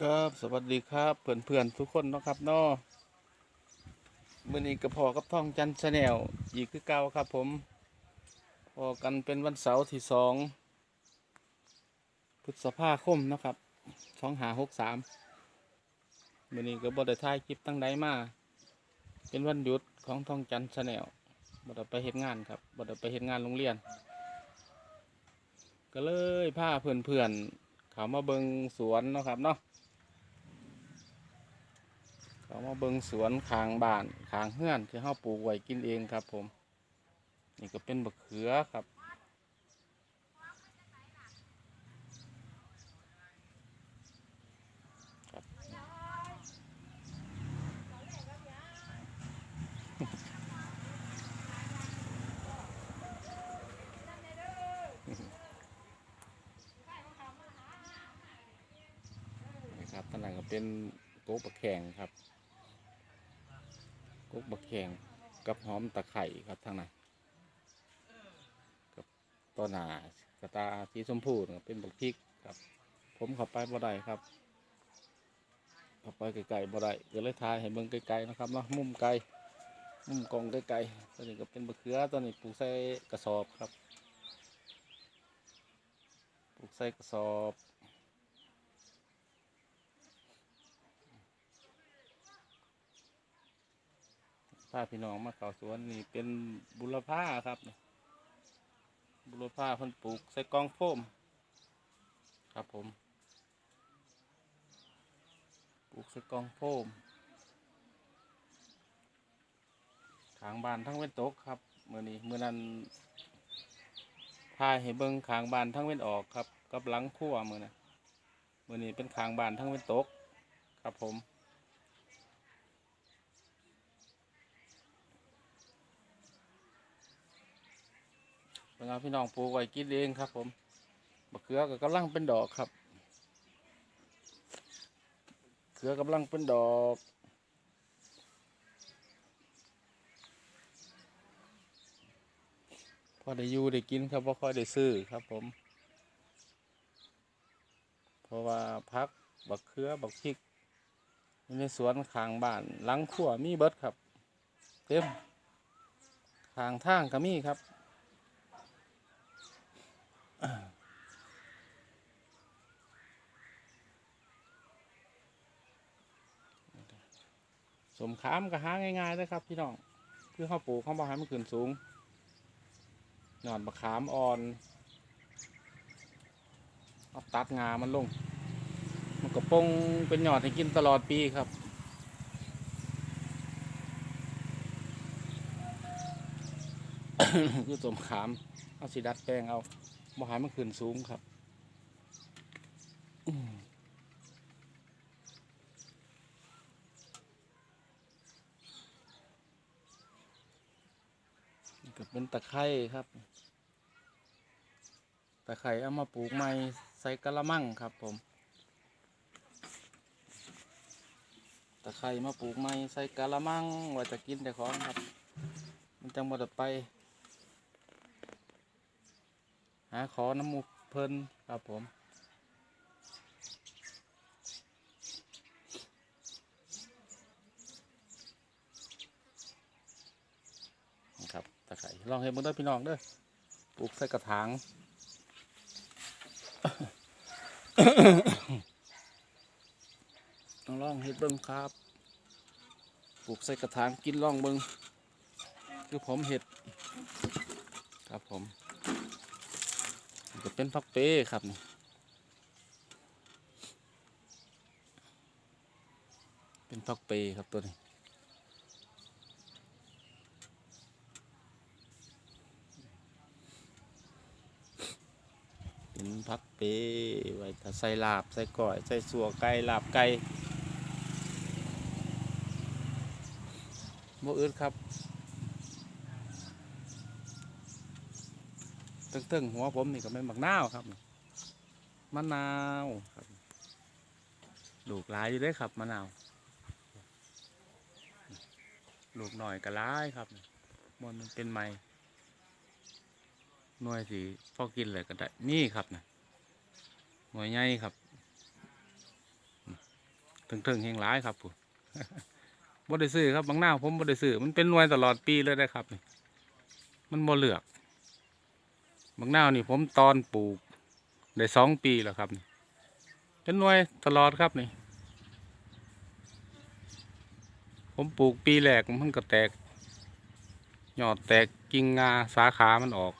ครับสวัสดีครับเพื่อนๆทุกคนนะครับเนาะมื่อนี้ก็พอกับท่องจันชาแนลอีกคือเก่าครับ ผมพอกันเป็นวันเสาร์ที่สองพฤษภาคมนะครับสองหาหกสามมื่อนี้ก็บไดถ่ายคลิปตั้งใดมาเป็นวันหยุดของท่องจันชาแนลบไดไปเฮ็ดงานครับบไดไปเฮ็ดงานโรงเรียน ก็เลยพาเพื่อนๆเขามาเบิงสวนเนาะครับเนาะ เขามาเบิงสวนขางบ้านขางเฮือนที่เฮาปลูกไว้กินเองครับผม นี่ก็เป็นบักเขือครับครับนี่ครับตอนนั้นก็เป็นโต๊ะบักแข่งครับ กุ๊กบักแข่งกับหอมตะไคร่ครับทางนั้นกับต้นหนากระตาสีชมพูเป็นบักพริกครับ ผมข้าไปบ่ได้ครับข้าไปไกลๆบ่ได้ก็เลยถ่ายให้เบิ่งไกลๆนะครับเนาะมุมไกลมุมกองไกลๆตัวนี้ก็เป็นบักเขือตัวนี้ปลูกใส่กระสอบครับ ปลูกใส่กระสอบ พาพี่น้องมาเขาสวนนี่เป็นบุรพาครับ บุรพาพิ่นปลูกใส่กองโฟมครับผม ปลูกใส่กองโฟมขางบานทั้งเว้นตกครับเมื่อนี้เมื่อนั้นพาให้เบิงขางบานทั้งเว้นออกครับ กับหลังครัวเมื่อนะเมื่อนี้เป็นขางบานทั้งเว้นตก ครับผม เป็นเอาพี่น้องปลูกไว้กินเองครับ ผมมะเขือก็กำลังเป็นดอกครับ เขือกำลังเป็นดอกพอได้อยู่ได้กินครับพอค่อยได้ซื้อครับผม เพราะว่าพักบักเขือบักพริกในสวนข้างบ้านหลังขั่วมีเบิดครับ เต็มข้างทางก็มีครับ สมขามก็หาง่ายๆเลยครับ พี่น้องคือข้าวปลูกข้าวบาให้มันขึ้นสูงหย่อนบะขามอ่อนเอาตัดงามันลง มันก็ปงเป็นหยอดให้กินตลอดปีครับคือสมขาม เอาสีดัดแปลงเอา บาให้มันขึ้นสูงครับนี่ก็เป็นตะไคร้ครับ ตะไคร้เอามาปลูกใหม่ใส่กระมังครับผม ตะไคร้มาปลูกใหม่ใส่กระมังว่าจะกินแต่ของครับ มันจังหมดไป หาขอน้ำมูกเพิ่นครับผมครับตะไคร้ลองเห็นมึงด้วยพี่น้องเด้อปลูกใส่กระถางต้องลองเห็ดเบิ้งครับ ปลูกใส่กระถางกินลองเบิ้งคือผมเห็ด ครับผม จะเป็นพักเป้ครับนี่เป็นพักเป้ครับตัวนี้เป็นพักเปไว้ถ้าใส่ลาบใส่ก้อยใส่สัวไก่ลาบไก่โมอึดครับ ตึงๆหัวผมนี่ก็เป็นบักนาวครับมะนาวครับลูกหลายอยู่เด้ครับมะนาวลูกหน่อยก็ร้ายครับมันเป็นไม้หน่วยสีพอกินเลยก็ได้นี่ครับนะหน่วยใหญ่ครับถึงถึงๆแห่งหลายครับผมบ่ได้ซื้อครับบางหน้าผมบ่ได้ซื้อมันเป็นหน่วยตลอดปีเลยได้ครับ มันบ่เหลือก บางหน้าวนี่ผมตอนปลูกได้สองปีแล้วครับเป็นหน่วยตลอดครับนี่ ผมปลูกปีแรกมันก็แตกยอดแตกกิ่งงาสาขามันออก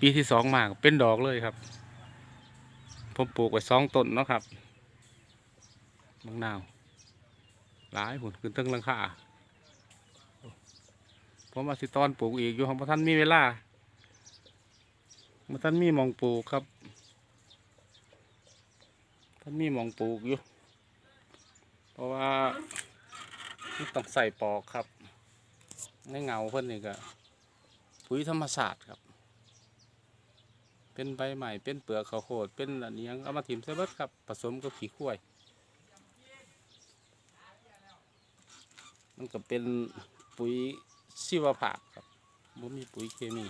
ปีที่สองมากเป็นดอกเลยครับ ผมปลูกไว้สองต้นเนาะครับบางนาวหลายผลขึ้นเทั้งลังค่าผมว่าสิตอนปลูกอีกอยู่ของพระท่านมีเวลา พระท่านมีมองปลูกครับ ท่านมีมองปลูกอยู่ เพราะว่าต้องใส่ปอกครับในเงาเพิ่นนี่ก็ปุ๋ยธรรมศาสตร์ครับ เป็นใบใหม่เป็นเปลือกข้าวโพดเป็นอันนี้ยังเอามาถิ่มใส่เบิดครับ ผสมกับขี้ข้วย มันก็เป็นปุ๋ยชีวภาพครับบ่มีปุ๋ยเคมี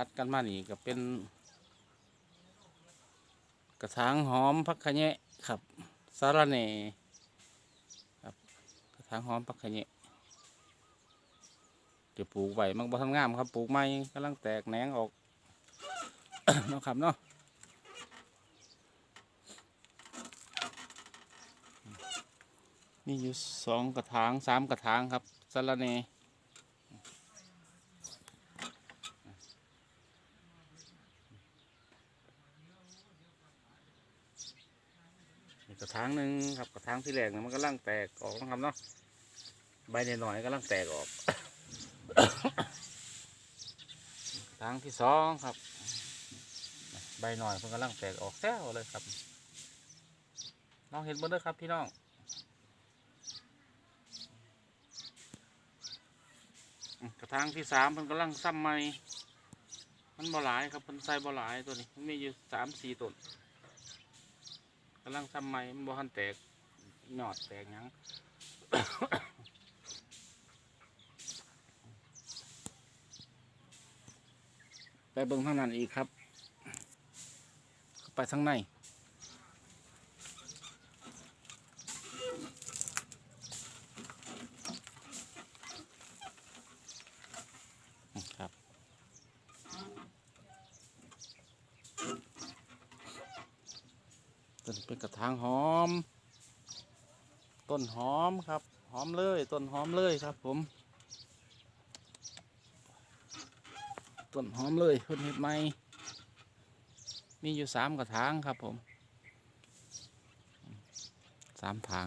ทัดกันมานี่ก็เป็น กระถางหอมพักขะแยะครับสาระแหน่ครับกระถางหอมพักขะแยะเดี๋ยวปลูกไว้มันบ่ทันงามครับปลูกใหม่กำลังแตกแหนงออกเนาะครับเนาะมีอยู่สองกระถางสามกระถางครับสาระแหน่อีกกระถางหนึ่งครับกระถางที่แรกเนี่ยมันกำลังแตกออกนะครับเนาะใบหน่อยๆกำลังแตกออกทางที่สองครับ ใบหน่อยเพิ่งกำลังแตกออกแซวเลยครับลองเห็นเบนเด้อครับพี่น้องกระถางที่สามเพิ่นกำลังซ้ำใหม่มันบ่หลายครับเพิ่นใส่บ่หลายตัวนี้มันมีอยู่สามสี่ต้น กำลังทำใหม่มันบ่ทันแตกหยอดแตกหยัง ไปเบิ่งทางนั้นอีกครับ ไปทางในครับ ต้นเป็นกระถางหอม ต้นหอมครับ หอมเลย ต้นหอมเลยครับผม ต้นหอมเลยเพิ่นเห็ดไหมมีอยู่สามกระถางครับผมสามทาง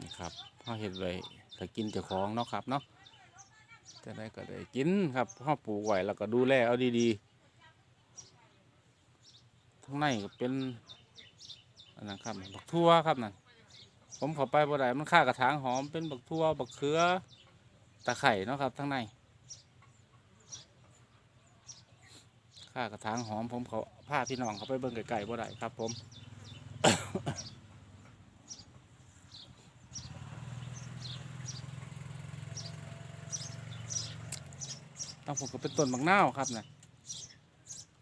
นี่ครับพ่อ เห็ดไว้ถ้ากินเจ้าของเนาะครับเนาะจะได้ก็ได้กินครับพ่อปลูกไว้แล้วก็ดูแลเอาดีๆทั้งในก็เป็นอันนั้นครับบักทั่วครับนั่นผมข้าไปบ่ได้มันค่ากระถางหอมเป็นบักทั่วบักเขือตะไคร่เนาะครับทั้งในค่ากระถางหอมผมเขาพาพี่น้องเขาไปเบิ่งไก่ๆบ่ได้ครับผม ต้องผมก็เป็นต้นบางนาวครับนะ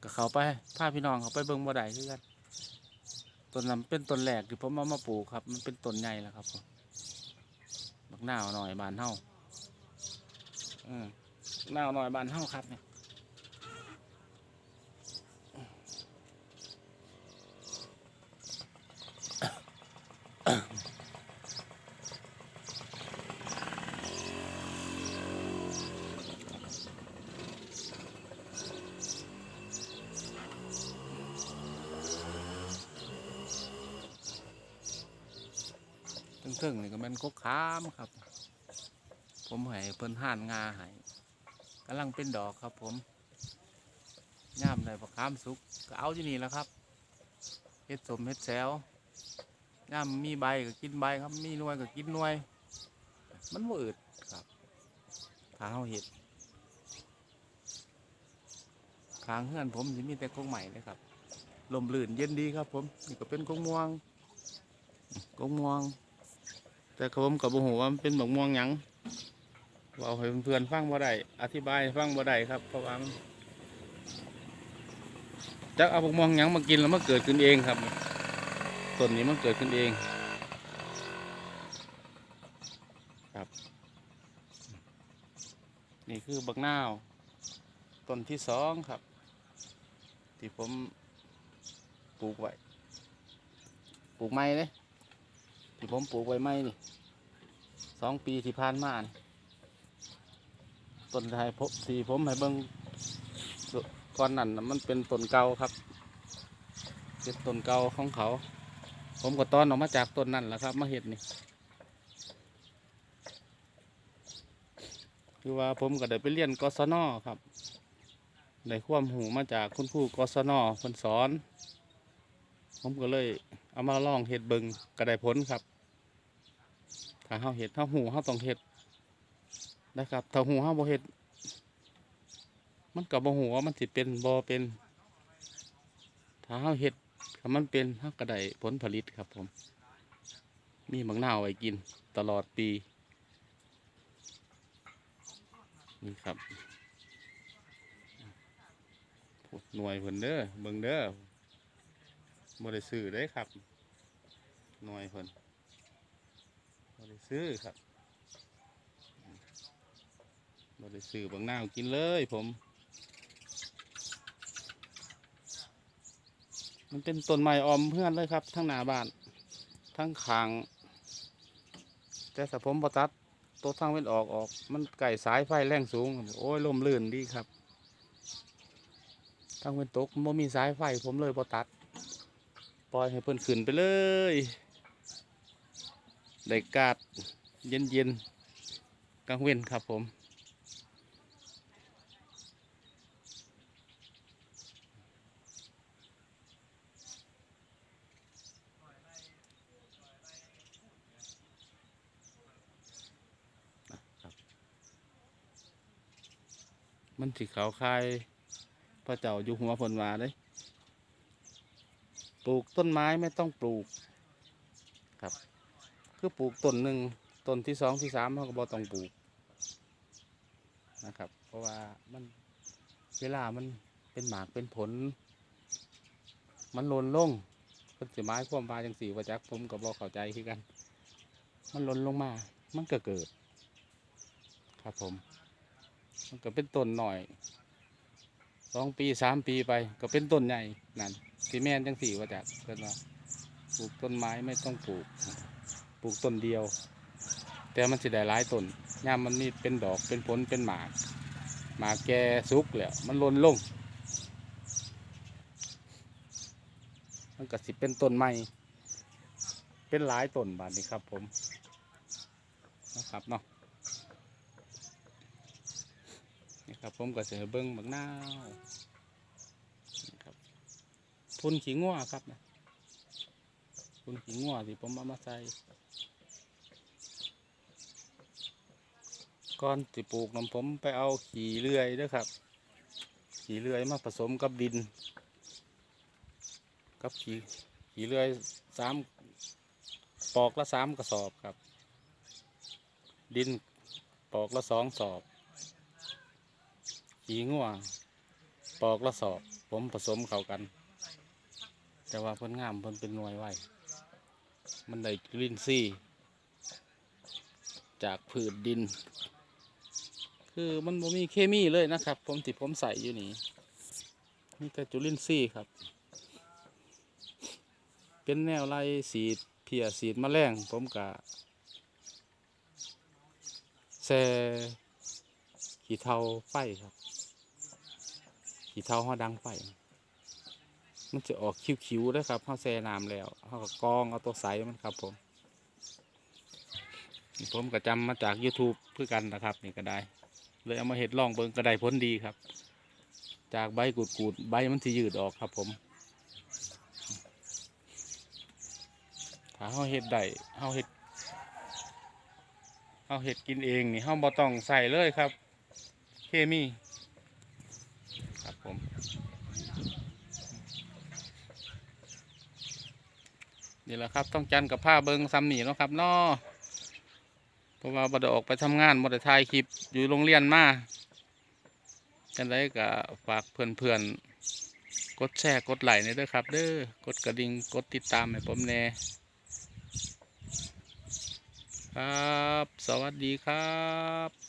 ก็เขาไปพาพี่น้องเขาไปเบิ้งบ่ได้คือกันต้นนั้นเป็นต้นแรกที่ผมเอามาปลูกครับ มันเป็นต้นใหญ่แล้วครับผมบางนาวหน่อยบานเฮาอืมนาวหน่อยบานเฮาครับเนี่ย เทึ่งนี่ก็มันกกขามครับ ผมให้เพิ่นห่านงาให้กำลังเป็นดอกครับ ผมย่ามได้ผักขามสุกก็เอาที่นี่แล้วครับเฮ็ดสมเฮ็ดแซวย่ามมีใบก็กินใบครับ มีน่วยก็กินน่วย มันบ่อืดครับถ้าเฮาเฮ็ดทางเฮือนผมสิมีแต่กงใหม่นะครับลมลื่นเย็นดีครับ ผมนี่ก็เป็นกงม่วงกงม่วง แต่ผมกับบุหูว่ามันเป็นบักม่วงหยังเว่าให้เพื่อนๆฟังบ่ได้อธิบายฟังบ่ได้ครับเพราะว่ามันจักเอาบักม่วงหยังมากินแล้วมันเกิดขึ้นเองครับต้นนี้มันเกิดขึ้นเองครับ นี่คือบักนาวต้นที่สองครับ ที่ผมปลูกไว้ปลูกไม้เลย ที่ผมปลูกไว้ไม้นี่สองปีที่ผ่านมานี่ต้นไทยพบที่ผมให้เบิ่งก่อนนั้นนะมันเป็นต้นเก่าครับเป็นต้นเก่าของเขา ผมก็ตอนออกมาจากต้นนั่นแหละครับมาเห็ดนี่คือว่าผมก็ได้ไปเรียนกศนครับได้ความหูมาจากคุณครูกศนคนสอน ผมก็เลยเอามาลองเห็ดเบิงก็ได้ผลครับ ถ้าเฮาเห็ดเฮาหูเฮาต้องเห็ดนะครับ ถ้าหูเฮาบ่เห็ด มันกับบ่หูว่ามันสิเป็นบ่เป็น ถ้าเฮาเห็ดถ้ามันเป็นเฮาก็ได้ผลผลิตครับผม มีมังนาวไว้กินตลอดปี นี่ครับหน่วยเพิ่นเด้อเบิ่งเด้อ บ่ได้ซื้อเด้ครับหน่วยเพิ่นบ่ได้ซื้อครับบ่ได้ซื้อบางหน้ากินเลยผม มันเป็นต้นไม้ออมเพื่อนเลยครับ ทั้งหน้าบ้าน ทั้งขาง แต่ถ้าผมบ่ตัดตัวทางเว้นออกออก มันไก่สายไฟแรงสูง โอ้ยลมลื่นดีครับทางเว้นตกมันมีสายไฟผมเลยพอตัด ปล่อยให้เพิ่นขึ้นไปเลย ได้กาดเย็นเย็นๆกลางเว้นครับผมมันสิขาวคายพระเจ้าอยู่หัวผลวาเลย ปลูกต้นไม้ไม่ต้องปลูกครับ คือปลูกต้นหนึ่งต้นที่สองที่สามเขาก็บอต้องปลูกนะครับ เพราะว่ามันเวลามันเป็นหมากเป็นผล มันหล่นลงเพิ่นสิไม้พ่วมปลาจังสี่ว่าจักผมก็บอกเข้าใจคือกัน มันหล่นลงมา มันก็เกิด ครับผม มันก็เป็นต้นหน่อย สองปีสามปีไปก็เป็นต้นใหญ่นั่นที่แม่นจังสี่ว่าจากเพื่อนว่าปลูกต้นไม้ไม่ต้องปลูก ปลูกต้นเดียว แต่มันสิได้หลายต้นย่ามมันนี่เป็นดอกเป็นผลเป็นหมาก หมากแก่สุกแล้วมันล่นลงมันก็สิเป็นต้นไม้เป็นหลายต้นบาดนี้ครับผมนะครับเนาะ นี่ ครับผมก็เสือเบิ้งบักนาวครับทุนขี้งัวครับนะทุนขี้งัวที่ผมเอามาใส่ก่อนที่ปลูกนำผมไปเอาขี่เลื่อยด้วยครับ ขี่เลื่อยมาผสมกับดิน กับขี่ขี่เลื่อยสามปอกละสามกระสอบครับ ดินปอกละสองสอบ ขี้งัวปอกละสอบ ผมผสมเข้ากัน แต่ว่าเพิ่นงามเพิ่นเป็นหน่วยไว้มันได้กลินซี่ จากผืนดิน คือมันบ่มีเคมีเลยนะครับ ผมที่ผมใส่อยู่นี่มีแต่จุลินทรีย์ครับ เป็นแนวไล่สีดเพียสีดแมลงผมกะแซ่ ขี้เทาไฟครับ ขี้เทาห้อดังไฟ มันจะออกคิ้วๆด้วครับเขาแซ่น้ำแล้วเขาก็กองเอาตัวใสมันครับ ผม ผมก็จำมาจาก YouTube เพื่อกันนะครับ นี่ก็ได้ เลยเอามาเห็ดล่องเบิงก็ได้ผลดีครับ จากใบกูดๆใบมันสิยืดออกครับ ผมถ้าเขาเห็ดได้เขาเห็ดเขาเห็ดกินเองนี่เขาบ่ต้องใส่เลยครับ เคมีครับผมนี่แหละครับต้องจันกับผ้าเบิงซ้ำหนีแล้วครับนอเพราะว่าบดออกไปทำงานมอเตอร์ไซค์คลิปอยู่โรงเรียนมาจันได้ก็ฝากเพื่อนๆ กดแชร์กดไลค์นี่ด้วยครับ เด้อกดกระดิ่งกดติดตามให้ผมแน่ครับ สวัสดีครับ